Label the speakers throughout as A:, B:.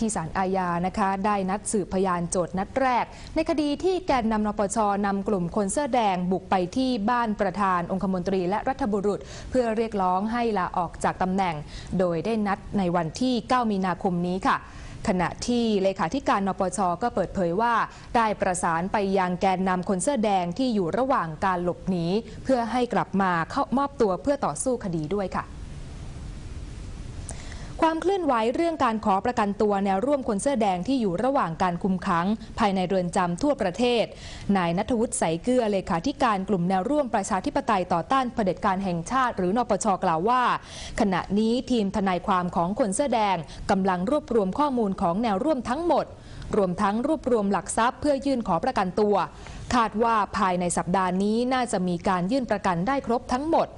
A: ที่ศาลอาญานะคะได้นัดสืบพยานโจทย์นัดแรก ในคดีที่แกนนำนปชนำกลุ่มคนเสื้อแดงบุกไปที่บ้านประธานองคมนตรีและรัฐบุรุษ เพื่อเรียกร้องให้ลาออกจากตำแหน่ง โดยได้นัดในวันที่ 9 มีนาคมนี้ค่ะขณะที่เลขาธิการนปชก็เปิดเผยว่า ได้ประสานไปยังแกนนำคนเสื้อแดงที่อยู่ระหว่างการหลบหนีเพื่อให้กลับมาเข้ามอบตัวเพื่อต่อสู้คดีด้วยค่ะ ความเคลื่อนไหวเรื่องการขอประกันตัวแนวร่วมคนเสื้อแดงที่อยู่ระหว่างการคุมขัง ภายในเรือนจำทั่วประเทศ นายนัทวุฒิใสเกลือเลขาธิการกลุ่มแนวร่วมประชาธิปไตยต่อต้านเผด็จการแห่งชาติ หรือนปชกล่าวว่า ขณะนี้ทีมทนายความของคนเสื้อแดงกำลังรวบรวมข้อมูลของแนวร่วมทั้งหมด รวมทั้งรวบรวมหลักทรัพย์ เพื่อยื่นขอประกันตัว คาดว่าภายในสัปดาห์นี้น่าจะมีการยื่นประกันได้ครบทั้งหมด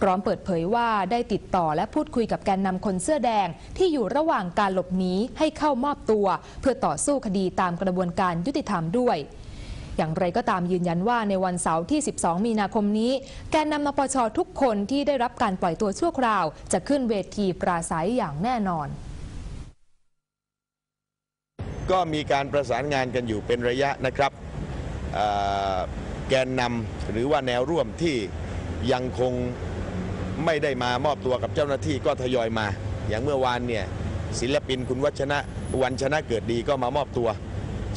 A: พร้อมเปิดเผยว่าได้ติดต่อและพูดคุยกับแกนนำคนเสื้อแดงที่อยู่ระหว่างการหลบหนีให้เข้ามอบตัว เพื่อต่อสู้คดีตามกระบวนการยุติธรรมด้วยอย่างไรก็ตามยืนยันว่าในวันเสาร์ที่ 12 มีนาคมนี้ แกนนำนปชทุกคนที่ได้รับการปล่อยตัวชั่วคราว จะขึ้นเวทีปราศัยอย่างแน่นอน
B: ก็มีการประสานงานกันอยู่เป็นระยะนะครับ แกนนำหรือว่าแนวร่วมที่ยังคง ไม่ได้มามอบตัวกับเจ้าหน้าที่ก็ทยอยมา อย่างเมื่อวานเนี่ยศิลปินคุณวัชนะวันชนะเกิดดีก็มามอบตัว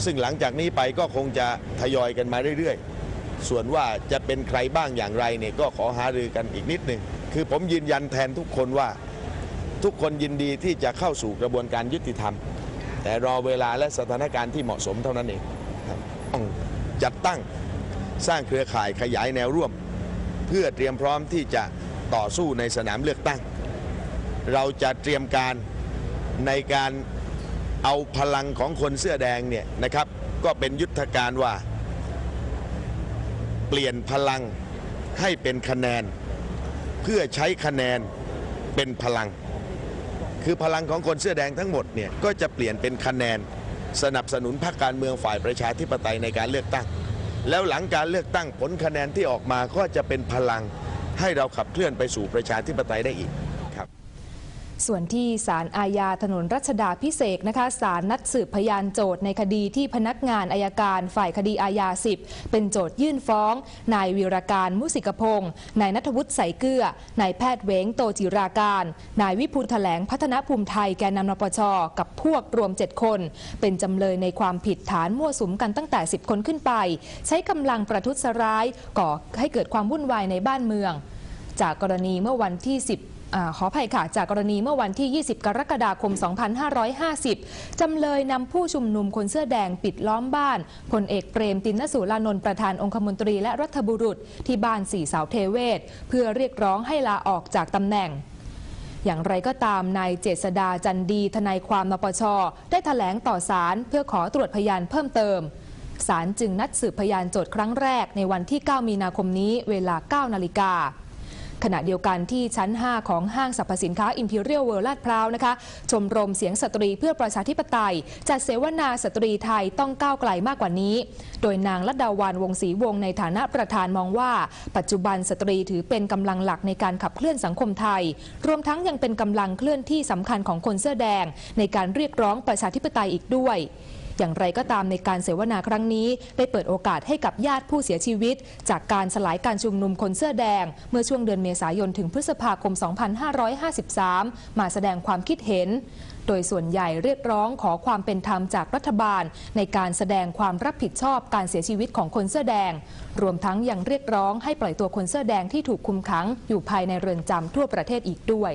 B: ซึ่งหลังจากนี้ไปก็คงจะทยอยกันมาเรื่อยๆ ส่วนว่าจะเป็นใครบ้างอย่างไรเนี่ยก็ขอหารือกันอีกนิดหนึ่งคือผมยืนยันแทนทุกคนว่าทุกคนยินดีที่จะเข้าสู่กระบวนการยุติธรรม แต่รอเวลาและสถานการณ์ที่เหมาะสมเท่านั้นเองต้องจัดตั้งสร้างเครือข่ายขยายแนวร่วม เพื่อเตรียมพร้อมที่จะ ต่อสู้ในสนามเลือกตั้ง เราจะเตรียมการในการเอาพลังของคนเสื้อแดงเนี่ยนะครับ ก็เป็นยุทธการว่า เปลี่ยนพลังให้เป็นคะแนน เพื่อใช้คะแนนเป็นพลัง คือพลังของคนเสื้อแดงทั้งหมดเนี่ยก็จะเปลี่ยนเป็นคะแนนสนับสนุนพรรคการเมืองฝ่ายประชาธิปไตยในการเลือกตั้ง แล้วหลังการเลือกตั้งผลคะแนนที่ออกมาก็จะเป็นพลัง ให้เราขับเคลื่อนไปสู่ประชาธิปไตยได้อีก
A: ส่วนที่ศาลอาญาถนนรัชดาพิเศษนะคะศาลนัดสืบพยานโจทย์ในคดีที่พนักงานอายการฝ่ายคดีอาญา10 เป็นโจทยื่นฟ้อง นายวีรการมุสิกพงศ์นายนัทวุฒิใสเกลือนายแพทย์เวงโตจิราการ นายวิภูลแถลงพัฒนภูมิไทยแกนนำนปช กับพวกรวม 7 คน เป็นจำเลยในความผิดฐานมั่วสุมกันตั้งแต่ 10 คนขึ้นไป ใช้กำลังประทุษร้ายก่อให้เกิดความวุ่นวายในบ้านเมือง จากกรณีเมื่อวันที่ 10 อขออภัยค่ะ จากกรณีเมื่อวันที่ 20 กรกฎาคม 2550 จำเลยนำผู้ชุมนุมคนเสื้อแดงปิดล้อมบ้านพลเอกเปรมตินสุรานนท์ประธานองคมนตรีและรัฐบุรุษที่บ้านสี่เสาวเทเวศ เพื่อเรียกร้องให้ลาออกจากตำแหน่งอย่างไรก็ตามนายเจษดาจันดีทนายความนปช ได้ถแถลงต่อศาลเพื่อขอตรวจพยานเพิ่มเติม ศาลจึงนัดสืบพยานโจทย์ครั้งแรกในวันที่ 9 มีนาคมนี้เวลา 9 นาฬิกา ขณะเดียวกันที่ชั้น 5 ของห้างสรรพสินค้า Imperial World ลาดพร้าวนะคะชมรมเสียงสตรีเพื่อประชาธิปไตย จัดเสวนาสตรีไทยต้องก้าวไกลมากกว่านี้ โดยนางลัดดาวันวงศรีวงศ์ในฐานะประธานมองว่า ปัจจุบันสตรีถือเป็นกำลังหลักในการขับเคลื่อนสังคมไทย รวมทั้งยังเป็นกำลังเคลื่อนที่สำคัญของคนเสื้อแดง ในการเรียกร้องประชาธิปไตยอีกด้วย อย่างไรก็ตามในการเสวนาครั้งนี้ ได้เปิดโอกาสให้กับญาติผู้เสียชีวิต จากการสลายการชุมนุมคนเสื้อแดง เมื่อช่วงเดือนเมษายนถึงพฤษภาคม 2553 มาแสดงความคิดเห็น โดยส่วนใหญ่เรียกร้องขอความเป็นธรรมจากรัฐบาล ในการแสดงความรับผิดชอบการเสียชีวิตของคนเสื้อแดง รวมทั้งยังเรียกร้องให้ปล่อยตัวคนเสื้อแดงที่ถูกคุมขังอยู่ภายในเรือนจำทั่วประเทศอีกด้วย